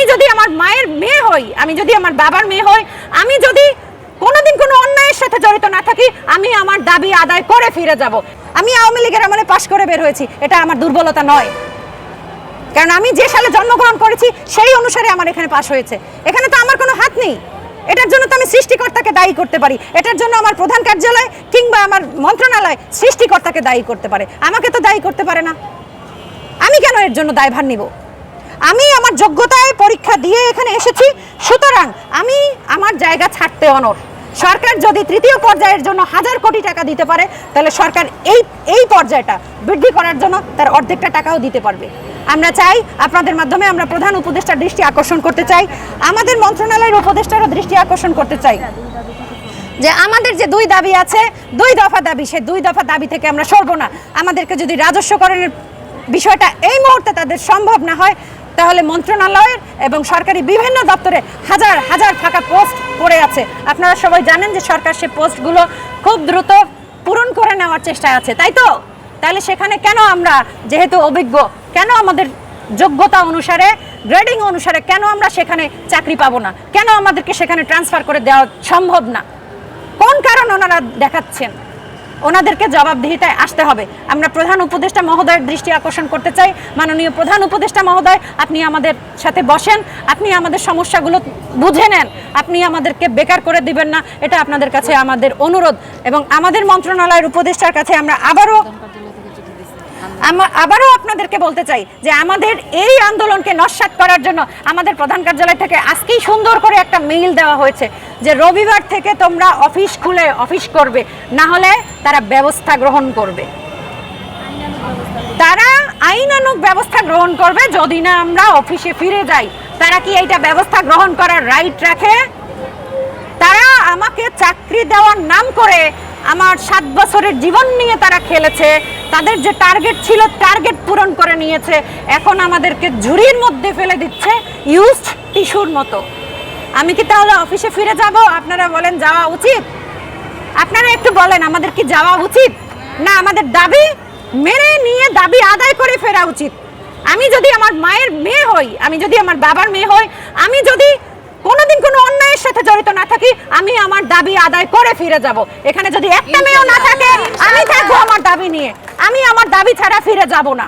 আমি যদি আমার মায়ের মেয়ে হই, আমি যদি আমার বাবার মেয়ে হই, আমি যদি কোনোদিন কোনো অন্যায়ের সাথে জড়িত না থাকি, আমি আমার দাবি আদায় করে ফিরে যাব। আমি আওয়ামী লীগের আমলে পাশ করে বের হয়েছি, এটা আমার দুর্বলতা নয়। কারণ আমি যে সালে জন্মগ্রহণ করেছি, সেই অনুসারে আমার এখানে পাশ হয়েছে। এখানে তো আমার কোনো হাত নেই। এটার জন্য তো আমি সৃষ্টিকর্তাকে দায়ী করতে পারি। এটার জন্য আমার প্রধান কার্যালয় কিংবা আমার মন্ত্রণালয় সৃষ্টিকর্তাকে দায়ী করতে পারে। আমাকে তো দায়ী করতে পারে না। আমি কেন এর জন্য দায়ভার নিব? আমি আমার যোগ্যতায় পরীক্ষা দিয়ে এখানে এসেছি, সুতরাং আমি আমার জায়গা ছাড়তে অনর সরকার যদি তৃতীয় পর্যায়ের জন্য হাজার কোটি টাকা দিতে পারে, তাহলে সরকার এই এই পর্যায়টা বৃদ্ধি করার জন্য তার অর্ধেকটা টাকাও দিতে পারবে। আমরা চাই আপনাদের মাধ্যমে আমরা প্রধান উপদেষ্টার দৃষ্টি আকর্ষণ করতে চাই, আমাদের মন্ত্রণালয়ের উপদেষ্টারও দৃষ্টি আকর্ষণ করতে চাই। যে আমাদের যে দুই দাবি আছে, দুই দফা দাবি সে দুই দফা দাবি থেকে আমরা সরবো না। আমাদেরকে যদি রাজস্বকরণের বিষয়টা এই মুহূর্তে তাদের সম্ভব না হয় তাহলে মন্ত্রণালয়ের এবং সরকারি বিভিন্ন দপ্তরে হাজার হাজার ফাঁকা পোস্ট পড়ে আছে। আপনারা সবাই জানেন যে সরকার সে পোস্টগুলো খুব দ্রুত পূরণ করে নেওয়ার চেষ্টায় আছে। তাই তো? তাহলে সেখানে কেন আমরা যেহেতু অভিজ্ঞ, কেন আমাদের যোগ্যতা অনুসারে গ্রেডিং অনুসারে কেন আমরা সেখানে চাকরি পাবো না? কেন আমাদেরকে সেখানে ট্রান্সফার করে দেওয়া সম্ভব না? কোন কারণ ওনারা দেখাচ্ছেন? ওনাদেরকে জবাবদিহিতায় আসতে হবে। আমরা প্রধান উপদেষ্টা মহোদয়ের দৃষ্টি আকর্ষণ করতে চাই। মাননীয় প্রধান উপদেষ্টা মহোদয়, আপনি আমাদের সাথে বসেন। আপনি আমাদের সমস্যাগুলো বুঝে নেন। আপনি আমাদেরকে বেকার করে দিবেন না। এটা আপনাদের কাছে আমাদের অনুরোধ। এবং আমাদের মন্ত্রণালয়ের উপদেষ্টার কাছে আমরা আবারও আবারও আপনাদেরকে বলতে চাই যে আমাদের এই আন্দোলনকে নস্যাৎ করার জন্য আমাদের প্রধান কার্যালয় থেকে আজকেই সুন্দর করে একটা মেইল দেওয়া হয়েছে যে রবিবার থেকে তোমরা অফিস খুলে অফিস করবে, না হলে তারা ব্যবস্থা গ্রহণ করবে। তারা আইনানুগ ব্যবস্থা গ্রহণ করবে যদি না আমরা অফিসে ফিরে যাই। তারা কি এইটা ব্যবস্থা গ্রহণ করার রাইট রাখে? তারা আমাকে চাকরি দেওয়ার নাম করে আমার সাত বছরের জীবন নিয়ে তারা খেলেছে। তাদের যে টার্গেট ছিল টার্গেট পূরণ করে নিয়েছে। এখন আমাদেরকে ঝুড়ির মধ্যে ফেলে দিচ্ছে ইউজড টিস্যুর মতো। আমি কি তাহলে অফিসে ফিরে যাব? আপনারা বলেন, যাওয়া উচিত? আপনারা একটু বলেন, আমাদের কি যাওয়া উচিত? না, আমাদের দাবি মেনে নিয়ে, দাবি আদায় করে ফেরা উচিত। আমি যদি আমার মায়ের মেয়ে হই, আমি যদি আমার বাবার মেয়ে হই, আমি যদি কোনোদিন কোনো অন্যায়ের সাথে জড়িত না থাকি, আমি আমার দাবি আদায় করে ফিরে যাব। এখানে যদি একটা মেয়েও না থাকে, আমি থাকব আমার দাবি নিয়ে। আমি আমার দাবি ছাড়া ফিরে যাব না।